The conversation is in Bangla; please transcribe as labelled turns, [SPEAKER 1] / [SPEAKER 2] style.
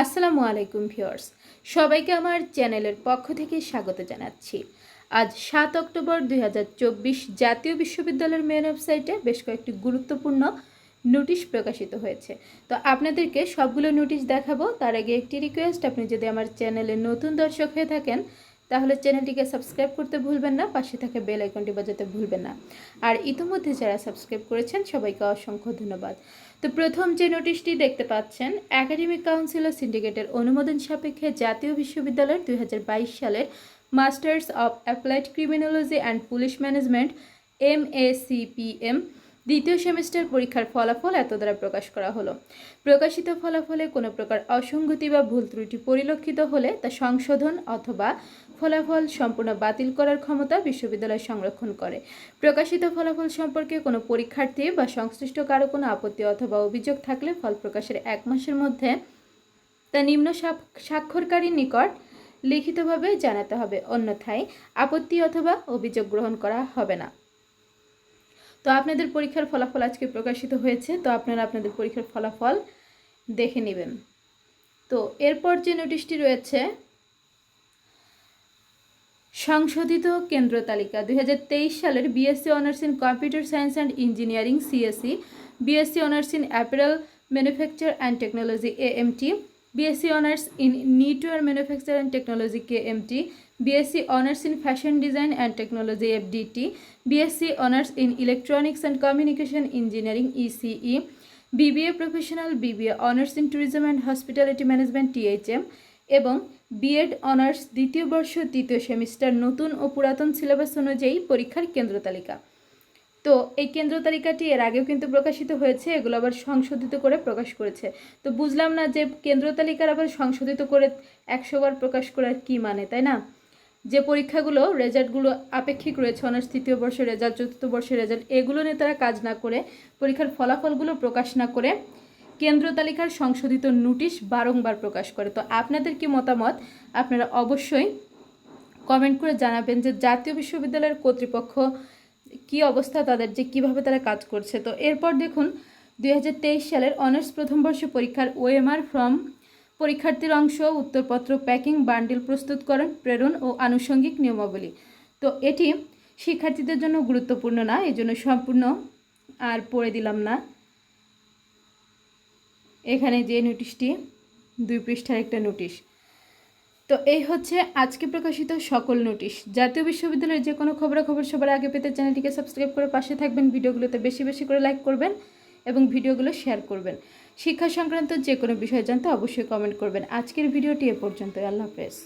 [SPEAKER 1] আসসালামু আলাইকুম ভিউয়ার্স, সবাইকে আমার চ্যানেলের পক্ষ থেকে স্বাগত জানাচ্ছি। আজ সাত অক্টোবর দুই হাজার চব্বিশ জাতীয় বিশ্ববিদ্যালয়ের মেন ওয়েবসাইটে বেশ কয়েকটি গুরুত্বপূর্ণ নোটিশ প্রকাশিত হয়েছে। তো আপনাদেরকে সবগুলো নোটিশ দেখাবো, তার আগে একটি রিকোয়েস্ট আপনি যদি আমার চ্যানেলে নতুন দর্শক হয়ে থাকেন তাহলে চ্যানেলটিকে সাবস্ক্রাইব করতে ভুলবেন না, পাশে থাকা বেল আইকনটি বাজাতে ভুলবেন না। আর ইতিমধ্যে যারা সাবস্ক্রাইব করেছেন, সবাইকে অসংখ্য ধন্যবাদ। তো প্রথম যে নোটিশটি দেখতে পাচ্ছেন একাডেমিক কাউন্সিল ও সিন্ডিকেটের অনুমোদন সাপেক্ষে জাতীয় বিশ্ববিদ্যালয়ের দুই হাজার বাইশ সালের masters of applied criminology and police management M A দ্বিতীয় সেমিস্টার পরীক্ষার ফলাফল এত দ্বারা প্রকাশ করা হলো। প্রকাশিত ফলাফলে কোনো প্রকার অসঙ্গতি বা ভুল ত্রুটি পরিলক্ষিত হলে তা সংশোধন অথবা ফলাফল সম্পূর্ণ বাতিল করার ক্ষমতা বিশ্ববিদ্যালয় সংরক্ষণ করে। প্রকাশিত ফলাফল সম্পর্কে কোনো পরীক্ষার্থী বা সংশ্লিষ্ট কারও কোনো আপত্তি অথবা অভিযোগ থাকলে ফল প্রকাশের এক মাসের মধ্যে তা নিম্ন স্বাক্ষরকারীর নিকট লিখিতভাবে জানাতে হবে। অন্যথায় আপত্তি অথবা অভিযোগ গ্রহণ করা হবে না। তো আপনাদের পরীক্ষার ফলাফল আজকে প্রকাশিত হয়েছে, তো আপনারা আপনাদের পরীক্ষার ফলাফল দেখে নেবেন। তো এরপর যে নোটিশটি রয়েছে সংশোধিত কেন্দ্র তালিকা, দুই হাজার তেইশ সালের BSc honours in computer science and engineering CSC BSc honours in apparel manufacture and technology AMT BSc honours in knitwear manufacture and technology KMT BSc honours in fashion design and technology FDT BSc honours in electronics and communication engineering ECE BBA professional BBA honours in tourism and hospitality management THM এবং বিএড অনার্স দ্বিতীয় বর্ষ তৃতীয় সেমিস্টার নতুন ও পুরাতন সিলেবাস অনুযায়ী পরীক্ষার কেন্দ্র তালিকা। তো এই কেন্দ্র তালিকাটি এর আগেও কিন্তু প্রকাশিত হয়েছে, এগুলো আবার সংশোধিত করে প্রকাশ করেছে। তো বুঝলাম না যে কেন্দ্র তালিকার আবার সংশোধিত করে একশোবার প্রকাশ করার কী মানে তাই না? যে পরীক্ষাগুলো রেজাল্টগুলো আপেক্ষিক রয়েছে অনার্স তৃতীয় বর্ষের রেজাল্ট চতুর্থ বর্ষের রেজাল্ট এগুলো নিয়ে তারা কাজ না করে, পরীক্ষার ফলাফলগুলো প্রকাশ না করে কেন্দ্র তালিকার সংশোধিত নোটিশ বারংবার প্রকাশ করে। তো আপনাদের কি মতামত? আপনারা অবশ্যই কমেন্ট করে জানাবেন যে জাতীয় বিশ্ববিদ্যালয়ের কর্তৃপক্ষ কি অবস্থা, তাদের যে কীভাবে তারা কাজ করছে। তো এরপর দেখুন দু হাজার তেইশ সালের অনার্স প্রথম বর্ষ পরীক্ষার ওএমআর ফর্ম পরীক্ষার্থীর অংশ, উত্তরপত্র, প্যাকিং, বান্ডিল প্রস্তুতকরণ প্রেরণ ও আনুষঙ্গিক নিয়মাবলী। তো এটি শিক্ষার্থীদের জন্য গুরুত্বপূর্ণ না এই জন্য সম্পূর্ণ আর পড়ে দিলাম না। এখানে যে নোটিশটি, দুই পৃষ্ঠার একটা নোটিশ। তো এই হচ্ছে আজকে প্রকাশিত সকল নোটিশ। জাতীয় বিশ্ববিদ্যালয়ের যে কোনো খবরাখবর সবার আগে পেতে চ্যানেলটিকে সাবস্ক্রাইব করে পাশে থাকবেন, ভিডিওগুলোতে বেশি বেশি করে লাইক করবেন এবং ভিডিওগুলো শেয়ার করবেন। শিক্ষা সংক্রান্ত যে কোনো বিষয় জানতে অবশ্যই কমেন্ট করবেন। আজকের ভিডিওটি এ পর্যন্ত আল্লাহ হাফেজ।